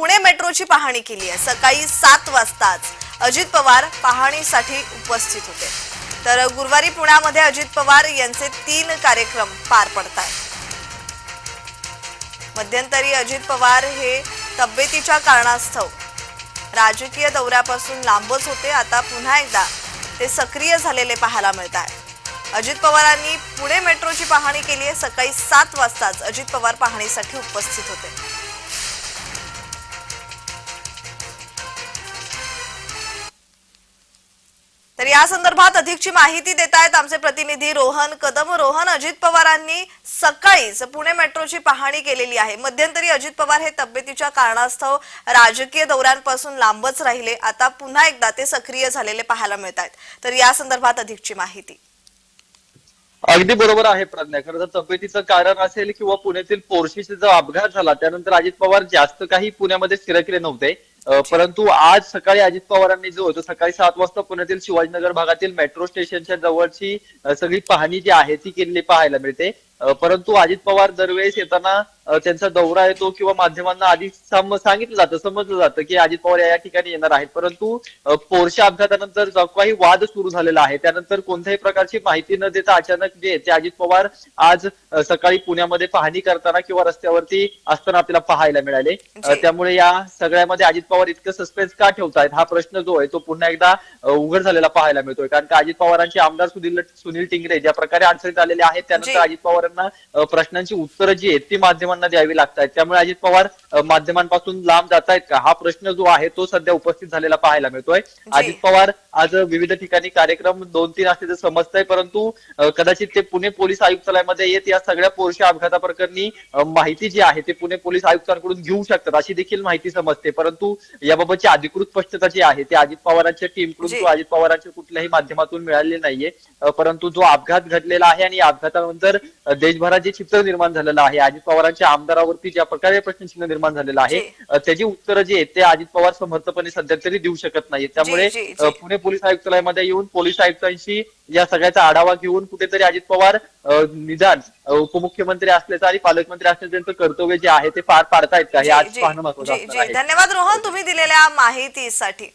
पुणे मेट्रोची पाहणी केली आहे. सकाळी सात वाजताच अजित पवार पाहणीसाठी उपस्थित होते. तर गुरुवारी पुण्यामध्ये अजित पवार यांचे तीन कार्यक्रम पार पडत आहेत. मध्यंतरी अजित पवार हे तब्येतीच्या कारणास्तव राजकीय दौऱ्यापासून लांबच होते. आता पुन्हा एकदा ते सक्रिय झालेले पाहायला मिळत आहे. अजित पवारांनी पुणे मेट्रोची पाहणी केली आहे. सकाळी सात वाजताच अजित पवार पाहणीसाठी उपस्थित होते. या संदर्भात अधिकची माहिती देत आहेत आमचे प्रतिनिधी रोहन कदम. रोहन अजित पवारांनी सकाळीच पुणे मेट्रोची पाहणी केलेली आहे. मध्यंतरी अजित पवार हे तब्येतीच्या कारणास्तव राजकीय दौऱ्यांपासून लांबच राहिले. आता पुन्हा एकदा ते सक्रिय झालेले पाहायला मिळत आहेत तर या संदर्भात अधिकची माहिती. अगदी बरोबर आहे प्रज्ञा. खरं तर तब्येतीचं कारण असेल किंवा पुण्यातील पोर्शीचा जो अपघात झाला त्यानंतर अजित पवार जास्त काही पुण्यामध्ये स्थिरकले नव्हते. परंतु आज सकाळी अजित पवारांनी जो होतो सकाळी सात वाजता पुण्यातील शिवाजीनगर भागातील मेट्रो स्टेशनच्या जवळची सगळी पाहणी जी आहे ती केलेली पाहायला मिळते. परंतु अजित पवार दरवेळेस येताना त्यांचा दौरा येतो किंवा माध्यमांना आधी सांगितलं जातं समजलं जातं की अजित पवार या ठिकाणी येणार आहेत परंतु पोरशा अपघातानंतर जो काही वाद सुरू झालेला आहे त्यानंतर कोणत्याही प्रकारची माहिती न देता अचानक जे आहे ते अजित पवार आज सकाळी पुण्यामध्ये पाहणी करताना किंवा रस्त्यावरती असताना आपल्याला पाहायला मिळाले. त्यामुळे या सगळ्यामध्ये अजित पवार इतकं सस्पेन्स का ठेवतायत हा प्रश्न जो आहे तो पुन्हा एकदा उघड झालेला पाहायला मिळतोय कारण का अजित पवारांचे आमदार सुनील सुनील टिंगरे ज्या प्रकारे अडचणीत आलेले आहेत. त्यानंतर अजित पवारांना प्रश्नांची उत्तरं जी आहेत ती माध्यमांना द्यावी लागतात. त्यामुळे अजित पवार माध्यमांपासून लांब जात आहेत का? हा प्रश्न जो आहे तो सध्या उपस्थित झालेला पाहायला मिळतोय. अजित पवार आज विविध ठिकाणी कार्यक्रम दोन तीन असल्याचं समजतंय परंतु कदाचित ते पुणे पोलीस आयुक्तालयामध्ये येत या सगळ्या पोरशा अपघाताप्रकरणी माहिती जी आहे ते पुणे पोलीस आयुक्तांकडून घेऊ शकतात अशी देखील माहिती समजते. परंतु याबाबतची अधिकृत स्पष्टता जी आहे ती अजित पवारांच्या टीमकडून. किंवा अजित पवारांच्या कुठल्याही माध्यमातून मिळालेली नाहीये. परंतु जो अपघात घडलेला आहे आणि या अपघातानंतर देशभरात जे चित्र निर्माण झालेलं आहे अजित पवारांच्या आमदारावरती ज्या प्रकारे प्रश्नचिन्ह निर्माण झालेलं आहे त्याची उत्तरं जी आहेत ते अजित पवार समर्थपणे सध्या तरी देऊ शकत नाहीत. त्यामुळे पुणे पोलीस आयुक्तालयामध्ये येऊन पोलीस आयुक्तांशी या सगळ्याचा आढावा घेऊन कुठेतरी अजित पवार निदान उपमुख्यमंत्री असल्याचं आणि पालकमंत्री असल्याचं त्यांचं कर्तव्य जे आहे ते पार पाडतायत का? हे आज पाहणं महत्वाचं धन्यवाद रोहन तुम्ही दिलेल्या माहितीसाठी.